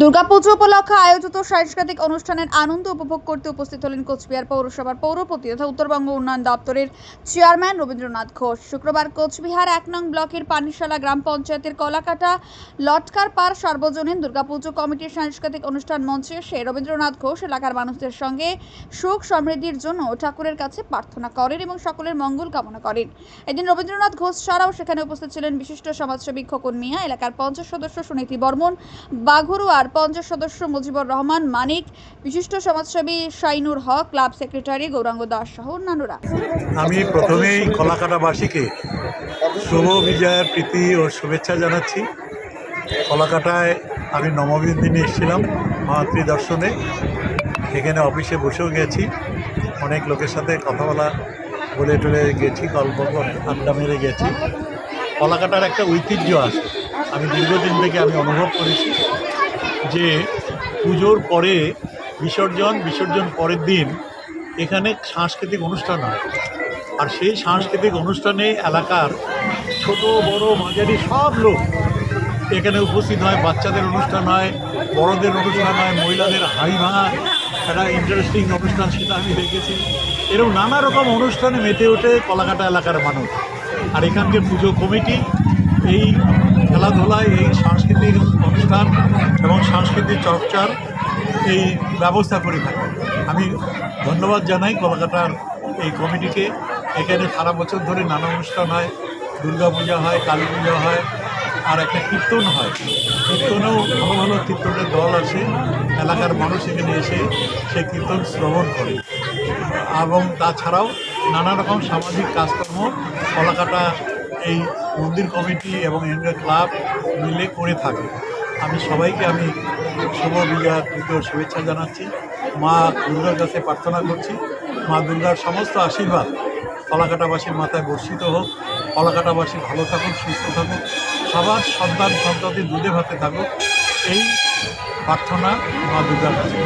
দুর্গাপুজো উপলক্ষে আয়োজিত সাংস্কৃতিক অনুষ্ঠানের আনন্দ উপভোগ করতে উপস্থিত হলেন কোচবিহার পৌরসভার পৌরপতি তথা উত্তরবঙ্গ উন্নয়ন দপ্তরের চেয়ারম্যান রবীন্দ্রনাথ ঘোষ। শুক্রবার কোচবিহার এক নং ব্লকের পানিশালা গ্রাম পঞ্চায়েতের কলাকাটা লটকার পার সর্বজনীন দুর্গাপুজো কমিটির সাংস্কৃতিক অনুষ্ঠান মঞ্চে এসে রবীন্দ্রনাথ ঘোষ এলাকার মানুষদের সঙ্গে সুখ সমৃদ্ধির জন্য ঠাকুরের কাছে প্রার্থনা করেন এবং সকলের মঙ্গল কামনা করেন। এদিন রবীন্দ্রনাথ ঘোষ ছাড়াও সেখানে উপস্থিত ছিলেন বিশিষ্ট সমাজসেবী খোকন মিয়া, এলাকার পঞ্চাশ সদস্য সুনীতি বর্মন বাঘরুয়ার পঞ্চাশ সদস্য মুজিবুর রহমান, মানিক, বিশিষ্ট সমাজসেবী শাইনুর হক, ক্লাব সেক্রেটারি গৌরাঙ্গ দাস সহ অন্যান্যরা। আমি প্রথমেই কলাকাটাবাসীকে শুভ বিজয়ের প্রীতি ও শুভেচ্ছা জানাচ্ছি। কলাকাটায় আমি নবমীর দিনে এসেছিলাম মাতৃ দর্শনে। এখানে অফিসে বসেও গেছি। অনেক লোকের সাথে কথা বলা, বলে টলে গেছি, গল্প আড্ডা মেরে গেছি। কলাকাটার একটা ঐতিহ্য আছে। আমি দীর্ঘদিন থেকে আমি অনুভব করেছি। যে পুজোর পরে, বিসর্জন বিসর্জন পরের দিন এখানে সাংস্কৃতিক অনুষ্ঠান হয়। আর সেই সাংস্কৃতিক অনুষ্ঠানে এলাকার ছোট, বড়, মাঝারি সব লোক এখানে উপস্থিত হয়। বাচ্চাদের অনুষ্ঠান হয়, বড়দের অনুষ্ঠান হয়, মহিলাদের হাড়ি ভাঙা একটা ইন্টারেস্টিং অনুষ্ঠান সেটা আমি দেখেছি। এরকম নানা রকম অনুষ্ঠানে মেতে ওঠে কলাকাটা এলাকার মানুষ। আর এখানকার পুজো কমিটি এই খেলাধুলায় এই সাংস্কৃতিক অনুষ্ঠান এবং সাংস্কৃতিক চর্চার এই ব্যবস্থা করে থাকে। আমি ধন্যবাদ জানাই কলকাতার এই কমিটিকে। এখানে সারা বছর ধরে নানা অনুষ্ঠান হয় দুর্গা পূজা হয় কালী পূজা হয়, আর একটা কীর্তন হয়। কীর্তনেও ভালো ভালো কীর্তনের দল আছে। এলাকার মানুষ এখানে এসে সেই কীর্তন শ্রবণ করে। এবং তাছাড়াও নানা রকম সামাজিক কাজকর্ম কলাকাটা এই মন্দির কমিটি এবং এনজিও ক্লাব মিলে করে থাকে। আমি সবাইকে আমি শুভ বিজয়ার তৃতীয় শুভেচ্ছা জানাচ্ছি। মা দুর্গার কাছে প্রার্থনা করছি। মা দুর্গার সমস্ত আশীর্বাদ কলাকাটাবাসীর মাথায় বর্ষিত হোক। কলাকাটাবাসী ভালো থাকুক, সুস্থ থাকুক। সবার সন্তান সন্ততি দুধে ভাতে থাকুক। এই প্রার্থনা মা দুর্গার কাছে।